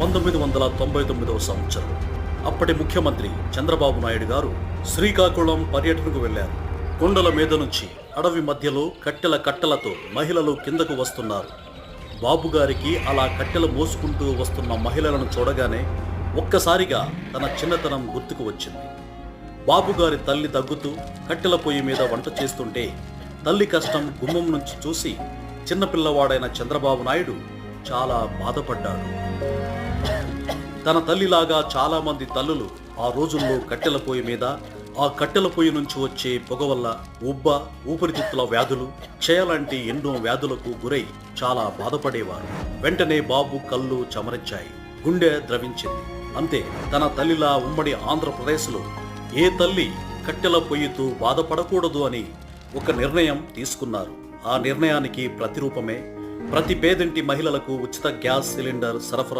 పంతొమ్మిది వందల తొంభై తొమ్మిదవ సంవత్సరం. అప్పటి ముఖ్యమంత్రి చంద్రబాబు నాయుడు గారు శ్రీకాకుళం పర్యటనకు వెళ్ళారు కొండల మీద నుంచి అడవి మధ్యలో కట్టెల కట్టెలతో మహిళలు కిందకు వస్తున్నారు. బాబు గారికి అలా కట్టెలు మోసుకుంటూ వస్తున్న మహిళలను చూడగానే ఒక్కసారిగా తన చిన్నతనం గుర్తుకు వచ్చింది. బాబుగారి తల్లి తగ్గుతూ కట్టెల పొయ్యి మీద వంట చేస్తుంటే తల్లి కష్టం గుమ్మం నుంచి చూసి చిన్నపిల్లవాడైన చంద్రబాబు నాయుడు చాలా బాధపడ్డాడు. తన తల్లిలాగా చాలా మంది తల్లులు ఆ రోజుల్లో కట్టెల పొయ్యి మీద ఆ కట్టెల పొయ్యి నుంచి వచ్చే పొగ వల్ల ఉబ్బ ఊపిరితిత్తుల వ్యాధులు క్షయ లాంటి ఎన్నో వ్యాధులకు గురై చాలా బాధపడేవారు. వెంటనే బాబు కళ్ళు చమరించాయి గుండె ద్రవించింది. అంతే తన తల్లిలా ఉమ్మడి ఆంధ్రప్రదేశ్లో ఏ తల్లి కట్టెల పొయ్యితో బాధపడకూడదు అని ఒక నిర్ణయం తీసుకున్నారు. ఆ నిర్ణయానికి ప్రతిరూపమే ప్రతి పేదింటి మహిళలకు ఉచిత గ్యాస్ సిలిండర్ సరఫరా